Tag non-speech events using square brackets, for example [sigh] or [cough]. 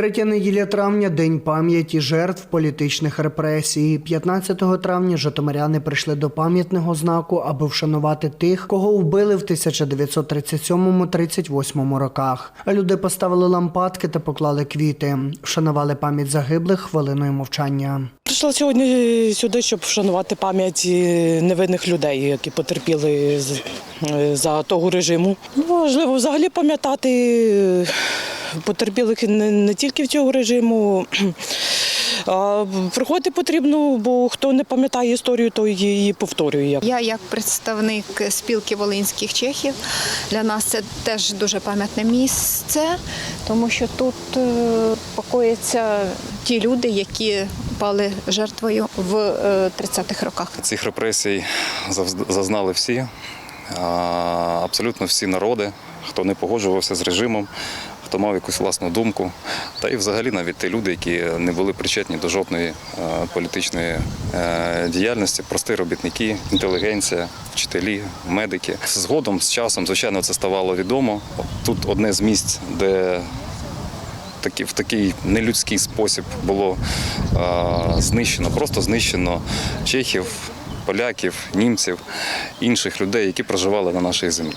Третя неділя травня день пам'яті жертв політичних репресій. 15 травня житомиряни прийшли до пам'ятного знаку, аби вшанувати тих, кого вбили в 1937-38 роках. Люди поставили лампадки та поклали квіти. Вшанували пам'ять загиблих хвилиною мовчання. Прийшла сьогодні сюди, щоб вшанувати пам'ять е, невинних людей, які потерпіли е, за того режиму. Ну, Важливо взагалі пам'ятати е, потерпілих не, не тільки в цього режиму. [clears throat] Приходити потрібно, бо хто не пам'ятає історію, то її повторює. Я як представник спілки волинських чехів, для нас це теж дуже пам'ятне місце, тому що тут е, покояться ті люди, які пали жертвою в е, 30-х роках. Цих репресій зазнали всі, абсолютно всі народи, хто не погоджувався з режимом, хто мав якусь власну думку, та і взагалі навіть ті люди, які не були причетні до жодної е, політичної е, діяльності, прості робітники, інтелігенція, вчителі, медики. Згодом з часом, звичайно, це ставало відомо. Тут одне з місць, де такі, в такий нелюдський спосіб було е, знищено, просто знищено чехів, поляків, німців, інших людей, які проживали на нашій землі.